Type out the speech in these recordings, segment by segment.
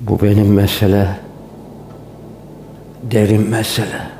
Bu benim mesele. Derin mesele.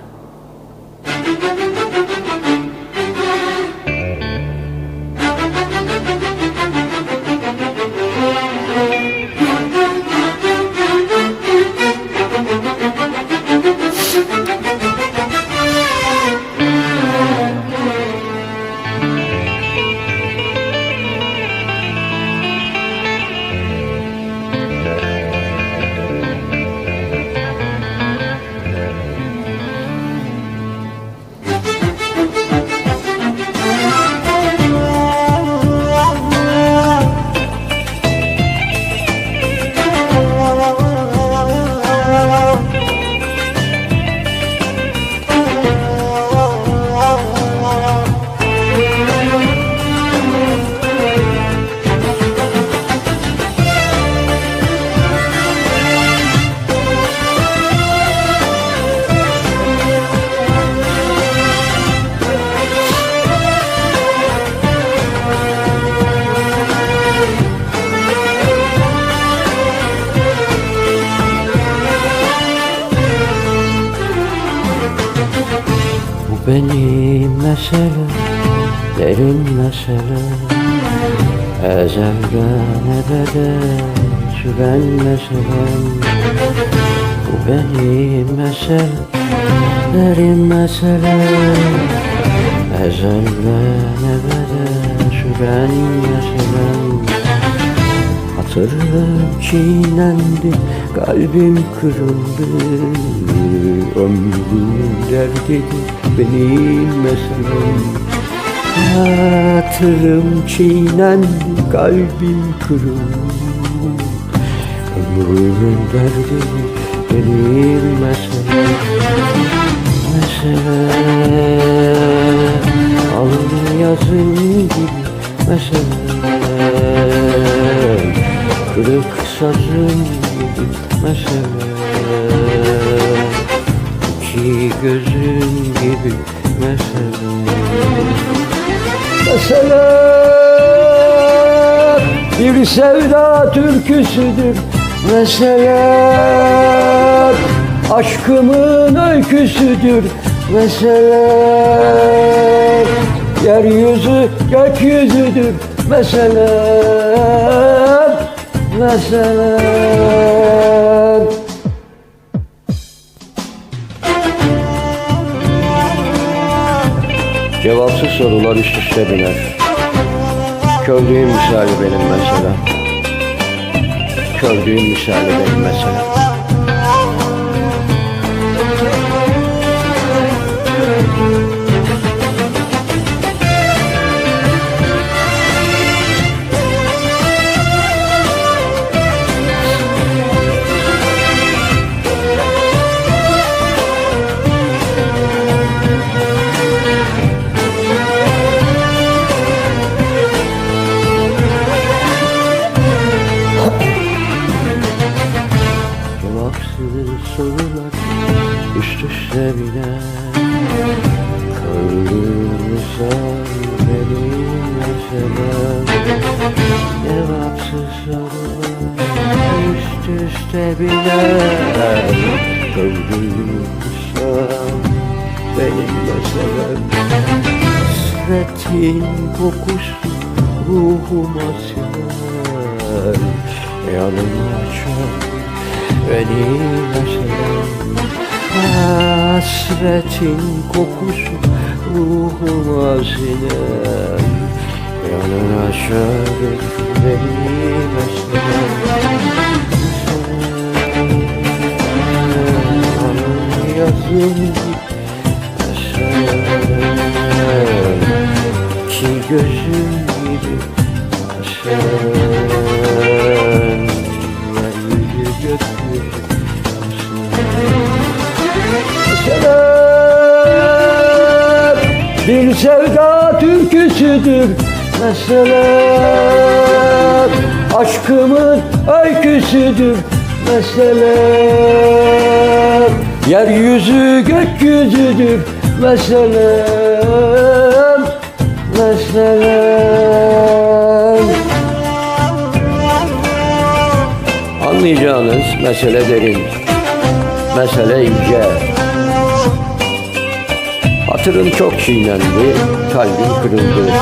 Benim mesele, derin mesele Ezelden ebede süren meselem Bu benim mesele, derin mesele Ezelden ebede süren meselem Hatırım çiğnendi, kalbim kırıldı Ömrüm derdiydi benim meselem Hatırım çiğnendi, kalbim kırıldı Ömrümün derdi benim meselem Mesele alın yazın gibi mesele Kırık sazın gibi mesele İki gözün gibi mesele Mesele bir sevda türküsüdür. Mesele aşkımın öyküsüdür Mesele yeryüzü gökyüzüdür. Mesele Mesele Cevapsız sorular üst üste biner. Kördüğüm misali benim mesela. Kördüğüm misali benim mesela biner Kırılırsa benim meselem Cevapsız sorular üst üste biner Kırılırsa benim meselem Hasretin kokusu ruhuma siner. Yanıma çağır benim meselem Hasretin kokusu ruhuma siner Yanına benim meselem Alın yazın meselem İki sevda türküsüdür Meselem Aşkımın öyküsüdür Meselem Yeryüzü gökyüzüdür Meselem Meselem Anlayacağınız mesele derin. Mesele ince. Hatırın çok çiğnendi, kalbin kırıldı.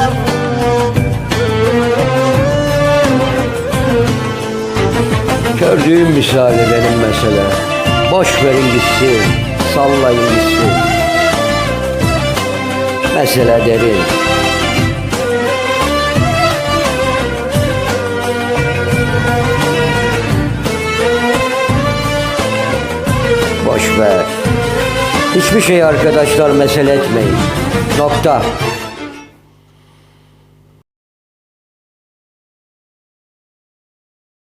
Gördüğüm misali benim mesele. Boş verin gitsin, sallayın gitsin. Mesele derin. Boş ver. Hiçbir şey arkadaşlar mesele etmeyin. Nokta.